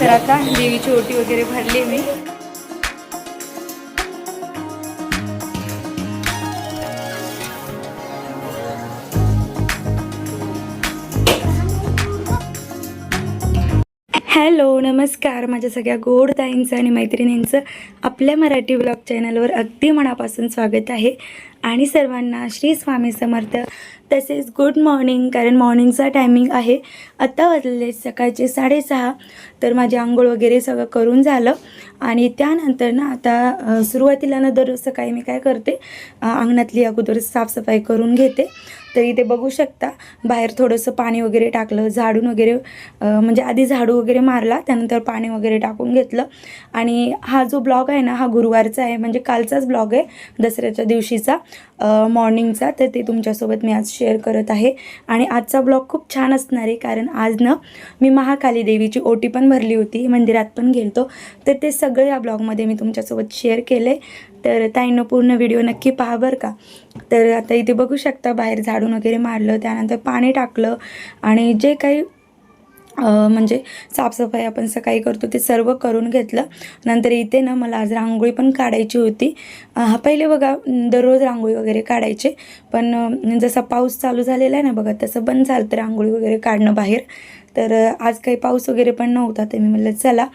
तर आता देवीची ओटी वगैरे भरली मी. हॅलो नमस्कार. माझ्या सगळ्या गोड ताईंचं आणि मैत्रिणींचं आपल्या मराठी ब्लॉग चॅनलवर अगदी मनापासून स्वागत आहे. आणि सर्वांना श्री स्वामी समर्थ. तसेच गुड मॉर्निंग कारण मॉर्निंगचा टायमिंग आहे. आत्ता वाजलेले सकाळचे साडेसहा. तर माझी आंघोळ वगैरे सगळं करून झालं. आणि त्यानंतर ना आता सुरुवातीला ना दररोज सकाळी मी काय करते अंगणातली अगोदर साफसफाई करून घेते. तर इथे बघू शकता. बाहेर थोडंसं पाणी वगैरे टाकलं झाडून वगैरे म्हणजे आधी झाडू वगैरे मारला त्यानंतर पाणी वगैरे टाकून घेतलं. आणि हा जो ब्लॉग आहे ना हा गुरुवारचा आहे म्हणजे कालचाच ब्लॉग आहे दसऱ्याच्या दिवशीचा मॉर्निंगचा. तर ते तुमच्यासोबत मी आज शेअर करत आहे. आणि आजचा ब्लॉग खूप छान असणार आहे कारण आज ना मी महाकाली देवीची ओटी पण भरली होती मंदिरात पण गेलतो. तर ते सगळं या ब्लॉगमध्ये मी तुमच्यासोबत शेअर केलं आहे तर ताईनं पूर्ण व्हिडिओ नक्की पहा बरं का. तर आता इथे बघू शकता बाहेर झाडून वगैरे मारलं त्यानंतर पाणी टाकलं आणि जे काही म्हणजे साफसफाई आपण सकाळी करतो ते सर्व करून घेतलं. नंतर इथे ना मला आज रांगोळी पण काढायची होती. हा पहिले बघा दररोज रांगोळी वगैरे काढायचे. पण जसा पाऊस चालू झालेला आहे ना बघा तसं बंद झालं तर रांगोळी वगैरे काढणं बाहेर. तर आज काही पाऊस वगैरे पण नव्हता तर मी म्हणलं चला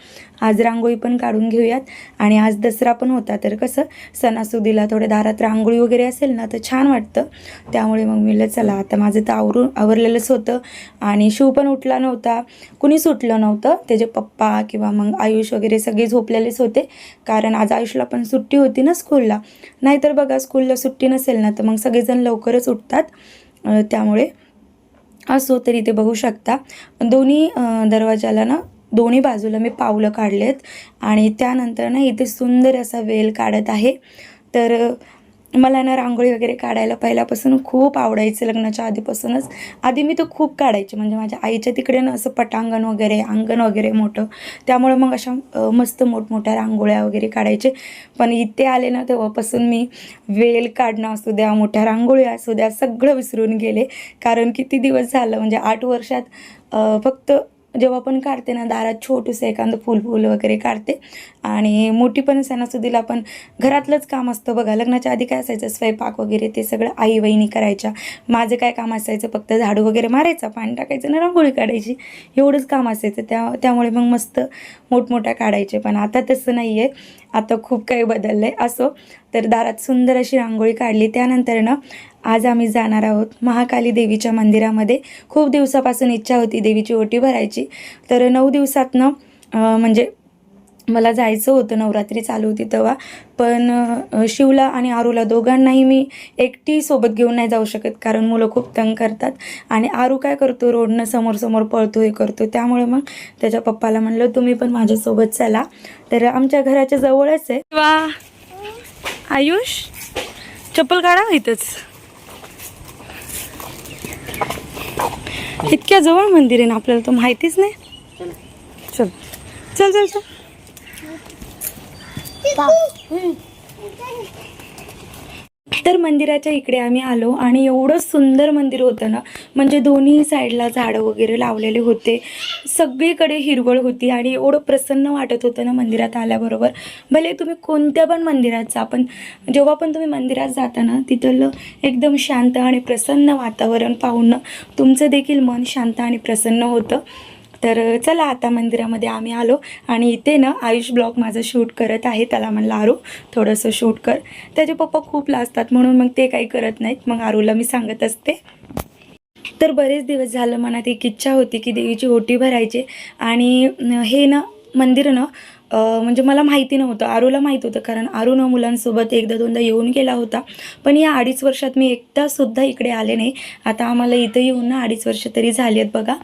आज रांगोळी पण काढून घेऊयात. आणि आज दसरा पण होता तर कसं सणासुदीला थोड्या दारात रांगोळी वगैरे असेल ना तर छान वाटतं. त्यामुळे मग मी म्हणलं चला आता माझं तर आवरून आवरलेलंच होतं. आणि शिव पण उठला नव्हता. कुणी सुटलं नव्हतं. त्याचे पप्पा किंवा मग आयुष वगैरे सगळे झोपलेलेच होते. कारण आज आयुषला पण सुट्टी होती ना स्कूलला. नाहीतर बघा स्कूलला सुट्टी नसेल ना तर मग सगळेजण लवकरच उठतात. त्यामुळे असो तरी ते बघू शकता. दोन्ही दरवाजाला ना दोन्ही बाजूला मी पावलं काढलेत. आणि त्यानंतर ना इथे सुंदर असा वेल काढत आहे. तर मला ना रांगोळी वगैरे काढायला पहिल्यापासून खूप आवडायचं लग्नाच्या आधीपासूनच. आधी मी तर खूप काढायचे म्हणजे माझ्या आईच्या तिकडे ना असं पटांगण वगैरे अंगण वगैरे मोठं. त्यामुळे मग अशा मस्त मोठमोठ्या रांगोळ्या वगैरे काढायचे. पण इथे आले ना तेव्हापासून मी वेल काढणं असू द्या मोठ्या रांगोळ्या असू द्या सगळं विसरून गेले. कारण किती दिवस झालं म्हणजे आठ वर्षात फक्त जेव्हा पण काढते ना दारात छोटंसं एखादं फुल फुल वगैरे काढते. आणि मोठी पण सणासुदीला पण घरातलंच काम असतं बघा. लग्नाच्या आधी काय असायचं स्वयंपाक वगैरे ते सगळं आई वहिनी करायच्या. माझं काय काम असायचं फक्त झाडू वगैरे मारायचा पाणी टाकायचं ना रांगोळी काढायची. एवढंच काम असायचं. त्या त्यामुळे मग मस्त मोठमोठ्या काढायचे. पण आता तसं नाही आहे आता खूप काही बदललं आहे असो तर दारात सुंदर अशी रांगोळी काढली. त्यानंतर ना आज आम्ही जाणार आहोत महाकाली देवीच्या मंदिरामध्ये. खूप दिवसापासून इच्छा होती देवीची ओटी भरायची. तर नऊ दिवसातनं म्हणजे मला जायचं होतं. नवरात्री चालू होती तेव्हा. पण शिवला आणि आरूला दोघांनाही मी एकटी सोबत घेऊन नाही जाऊ शकत. कारण मुलं खूप तंग करतात. आणि आरू काय करतो? रोडनं समोर समोर पळतो हे करतो. त्यामुळे मग त्याच्या पप्पाला म्हणलं तुम्ही पण माझ्यासोबत चला. तर आमच्या घराच्या जवळच आहे. वा. आयुष चप्पल काढा इथंच. इतक्या जवळ मंदिर आहे ना आपल्याला तो माहितीच नाही. चल. चल चल चल. तर मंदिराच्या इकडे आम्ही आलो आणि एवढं सुंदर मंदिर होतं ना म्हणजे दोन्ही साईडला झाडं वगैरे लावलेले होते. सगळीकडे हिरवळ होती आणि एवढं प्रसन्न वाटत होतं ना मंदिरात आल्याबरोबर. भले तुम्ही कोणत्या पण मंदिरात जा पण जेव्हा पण तुम्ही मंदिरात जाता ना तिथलं एकदम शांत आणि प्रसन्न वातावरण पाहून तुमचं देखील मन शांत आणि प्रसन्न होतं. तर चला आता मंदिरामध्ये आम्ही आलो आणि इथे ना आयुष ब्लॉग माझं शूट करत आहे. त्याला म्हणलं आरू थोडंसं शूट कर. त्याचे पप्पा खूप लाजतात म्हणून मग ते काही करत नाहीत. मग आरूला मी सांगत असते. तर बरेच दिवस झालं मनात एक इच्छा होती की देवीची ओटी भरायची. आणि हे ना मंदिर ना म्हणजे मला माहिती नव्हतं आरूला माहीत होतं कारण आरू मुलांसोबत एकदा दोनदा येऊन गेला होता. पण या अडीच वर्षात मी एकदासुद्धा इकडे आले नाही. आता आम्हाला इथं येऊन ना अडीच वर्ष तरी झाली आहेत बघा.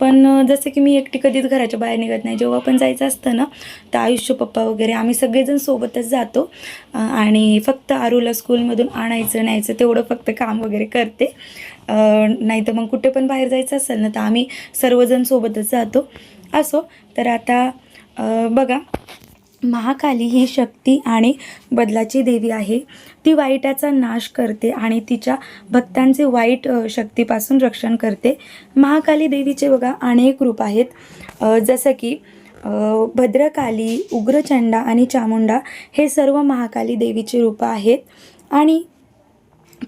पण जसं की मी एकटी कधीच घराच्या बाहेर निघत नाही. जेव्हा पण जायचं असतं ना तर आयुष्य पप्पा वगैरे आम्ही सगळेजण सोबतच जातो. आणि फक्त आरूला स्कूलमधून आणायचं न्यायचं तेवढं फक्त काम वगैरे करते. नाही तर मग कुठे पण बाहेर जायचं असेल ना तर आम्ही सर्वजण सोबतच जातो. असो तर आता बघा महाकाली ही शक्ती आणि बदलाची देवी आहे. ती वाईटाचा नाश करते आणि तिच्या भक्तांचे वाईट शक्तीपासून रक्षण करते. महाकाली देवीचे बघा अनेक रूप आहेत. जसं की भद्रकाली उग्रचंडा आणि चामुंडा हे सर्व महाकाली देवीचे रूपं आहेत. आणि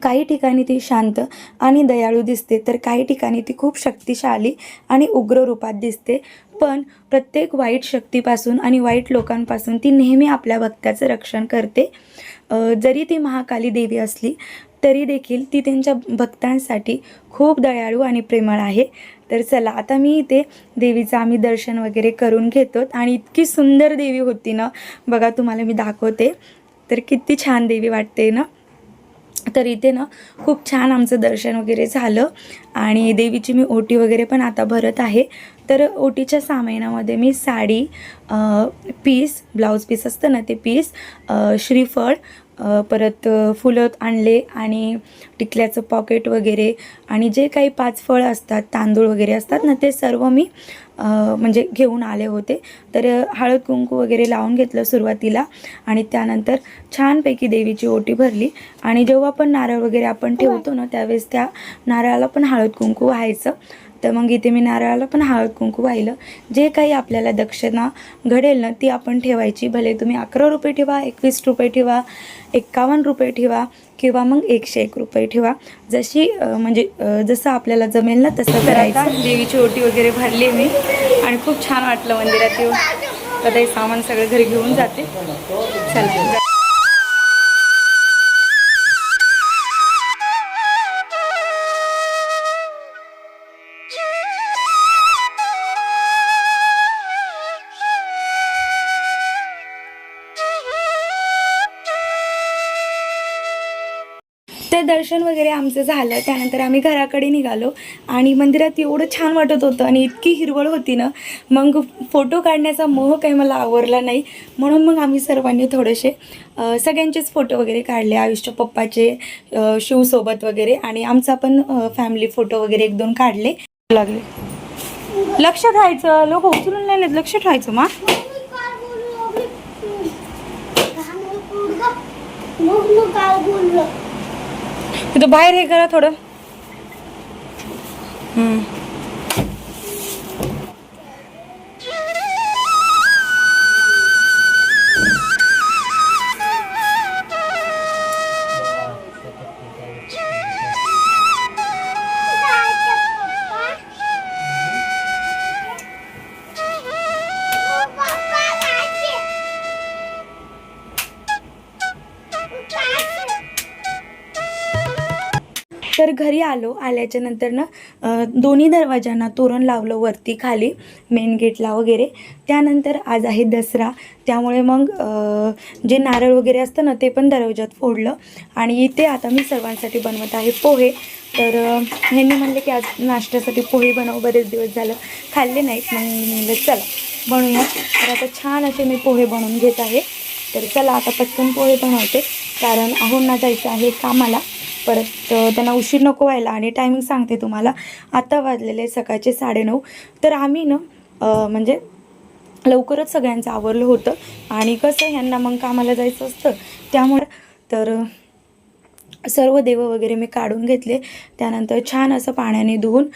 काही ठिकाणी ती शांत आणि दयाळू दिसते तर काही ठिकाणी ती खूप शक्तिशाली आणि उग्र रूपात दिसते. पण प्रत्येक वाईट शक्तीपासून आणि वाईट लोकांपासून ती नेहमी आपल्या भक्ताचं रक्षण करते. जरी ती महाकाली देवी असली तरी देखील ती त्यांच्या भक्तांसाठी खूप दयाळू आणि प्रेमळ आहे. तर चला आता मी इथे देवीचं आम्ही दर्शन वगैरे करून घेतो. आणि इतकी सुंदर देवी होती ना बघा तुम्हाला मी दाखवते. तर किती छान देवी वाटते ना. तर इथे ना खूप छान आमचं दर्शन वगैरे झालं. आणि देवीची मी ओटी वगैरे पण आता भरत आहे. तर ओटीच्या सामानामध्ये मी साडी पीस ब्लाऊज पीस असतं ना ते पीस श्रीफळ परत फुलं आणले आणि टिकल्याचं पॉकेट वगैरे आणि जे काही पाच फळं असतात तांदूळ वगैरे असतात ना ते सर्व मी म्हणजे घेऊन आले होते. तर हळद कुंकू वगैरे लावून घेतलं सुरुवातीला आणि त्यानंतर छानपैकी देवीची ओटी भरली. आणि जेव्हा पण नारळ वगैरे आपण ठेवतो ना त्यावेळेस त्या नारळाला पण हळद कुंकू व्हायचं. तर मग इथे मी नारळाला पण हळद कुंकू वाहिलं. जे काही आपल्याला दक्षिणा घडेल ना ती आपण ठेवायची. भले तुम्ही अकरा रुपये ठेवा एकवीस रुपये ठेवा एक्कावन्न रुपये ठेवा किंवा मग एकशे एक रुपये ठेवा. जशी म्हणजे जसं आपल्याला जमेल ना तसं करायचं. देवीची ओटी वगैरे भरली मी आणि खूप छान वाटलं मंदिरात येऊन. तर ते सामान सगळं घरी घेऊन जाते. चला. दर्शन वगैरे आमचं झालं. त्यानंतर आम्ही घराकडे निघालो आणि मंदिरात एवढं छान वाटत होतं आणि इतकी हिरवळ होती ना मग फोटो काढण्याचा मोह काही मला आवरला नाही. म्हणून मग आम्ही सर्वांनी थोडेसे सगळ्यांचेच फोटो वगैरे काढले आयुष्य पप्पाचे शिवसोबत वगैरे आणि आमचा पण फॅमिली फोटो वगैरे एक दोन काढले. लागले. लक्ष ठेवायचं लोक उचलून नाही लक्ष ठेवायचं मा. तिथं बाहेर हे करा थोडं. तर घरी आलो. आल्याच्यानंतर ना दोन्ही दरवाजांना तोरण लावलं वरती खाली मेन गेटला वगैरे. त्यानंतर आज आहे दसरा. त्यामुळे मग जे नारळ वगैरे असतं ना ते पण दरवाजात फोडलं. आणि इथे आता मी सर्वांसाठी बनवत आहे पोहे. तर ह्यांनी म्हणले की आज नाश्त्यासाठी पोहे बनव. बरेच दिवस झालं खाल्ले नाहीत. मग मी म्हणलं चला बनवूया. तर आता छान असे मी पोहे बनवून घेत आहे. तर चला आता पटकन पोहे बनवते. कारण अहोंना जायचं आहे कामाला. परत त्यांना उशीर नको व्हायला आणि टायमिंग सांगते तुम्हाला. आत्ता वाजलेले सकाळचे साडेनऊ. तर आम्ही ना म्हणजे लवकरच सगळ्यांचं आवरलं होतं. आणि कसं ह्यांना मग कामाला जायचं असतं त्यामुळे तर सर्व देव वगैरे मी काढून घेतले. त्यानंतर छान असं पाण्याने धुवून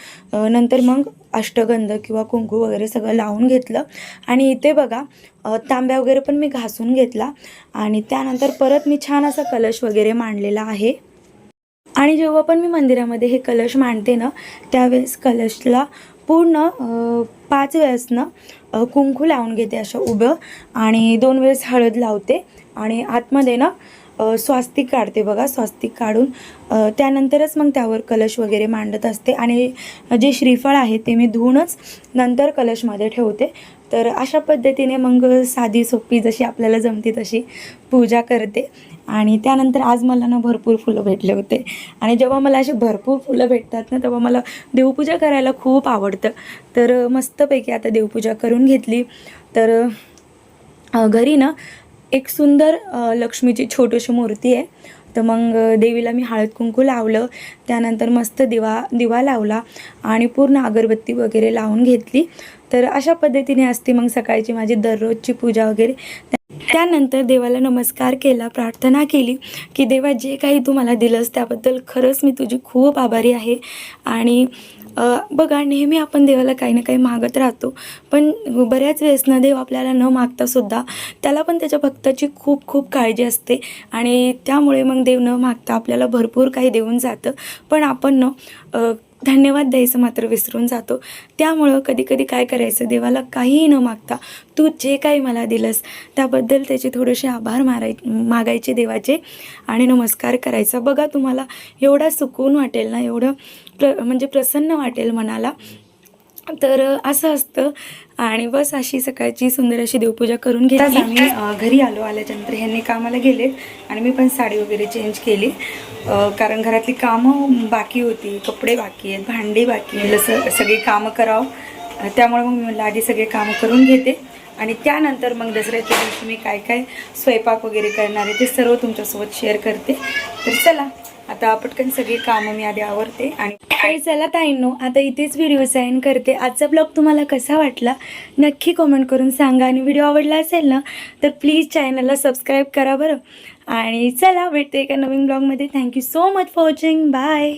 नंतर मग अष्टगंध किंवा कुंकू वगैरे सगळं लावून घेतलं. आणि इथे बघा तांब्या वगैरे पण मी घासून घेतला. आणि त्यानंतर परत मी छान असा कलश वगैरे मांडलेला आहे. आणि जेव्हा पण मी मंदिरामध्ये हे कलश मांडते ना त्यावेळेस कलशला पूर्ण पाच वेळेसनं कुंकू लावून घेते असं उभं आणि दोन वेळेस हळद लावते आणि आतमध्ये ना स्वास्तिक काढते बघा स्वास्तिक काढून. त्यानंतरच मग त्यावर कलश वगैरे मांडत असते आणि जे श्रीफळ आहे ते मी धुवूनच नंतर कलशमध्ये ठेवते. तर अशा पद्धतीने मग साधी सोपी जशी आपल्याला जमते तशी पूजा करते. आणि त्यानंतर आज मला ना भरपूर फुलं भेटले होते. आणि जेव्हा मला अशी भरपूर फुलं भेटतात ना तेव्हा मला देवपूजा करायला खूप आवडतं. तर मस्तपैकी आता देवपूजा करून घेतली. तर घरी ना एक सुंदर लक्ष्मीची छोटीशी मूर्ती आहे. तर मग देवीला मी हळद कुंकू लावलं. त्यानंतर मस्त दिवा दिवा लावला आणि पूर्ण अगरबत्ती वगैरे लावून घेतली. तर अशा पद्धतीने असते मग सकाळची माझी दररोजची पूजा वगैरे. त्यानंतर देवाला नमस्कार केला प्रार्थना केली की देवा जे काही तू मला दिलंस त्याबद्दल खरंच मी तुझी खूप आभारी आहे. आणि बघा नेहमी आपण देवाला काही ना काही मागत राहतो. पण बऱ्याच वेळेस ना देव आपल्याला न मागतासुद्धा त्याला पण त्याच्या भक्ताची खूप खूप काळजी असते. आणि त्यामुळे मग देव न मागता आपल्याला भरपूर काही देऊन जातं. पण आपण न धन्यवाद द्यायचं मात्र विसरून जातो. त्यामुळं कधी कधी काय करायचं? देवाला काहीही न मागता तू जे काही मला दिलंस त्याबद्दल त्याचे थोडेसे आभार माराय मागायचे देवाचे आणि नमस्कार करायचा. बघा तुम्हाला एवढा सुकून वाटेल ना एवढं प्र म्हणजे प्रसन्न वाटेल मनाला. तर असं असतं. आणि बस अशी सकाळची सुंदर अशी देवपूजा करून घेतली. आम्ही घरी आलो आल्याच्यानंतर ह्यांनी कामाला गेले आणि मी पण साडी वगैरे चेंज केली. कारण घरातली कामं बाकी होती कपडे बाकी आहेत भांडी बाकी आहेत जसं सगळी कामं करावं. त्यामुळे मग मी म्हणलं आधी सगळे कामं करून घेते. आणि त्यानंतर मग दसऱ्याच्या दिवशी मी काय काय स्वयंपाक वगैरे करणार आहे ते सर्व तुमच्यासोबत शेअर करते. तर चला आता पटकन सगळी कामं मी आधी आवरते. आणि काही चला ताईंनो आता इथेच व्हिडिओ साईन करते. आजचा ब्लॉग तुम्हाला कसा वाटला नक्की कमेंट करून सांगा. आणि व्हिडिओ आवडला असेल ना तर प्लीज चॅनलला सबस्क्राईब करा बरं. आणि चला भेटते एका नवीन ब्लॉगमध्ये thank you so much for watching bye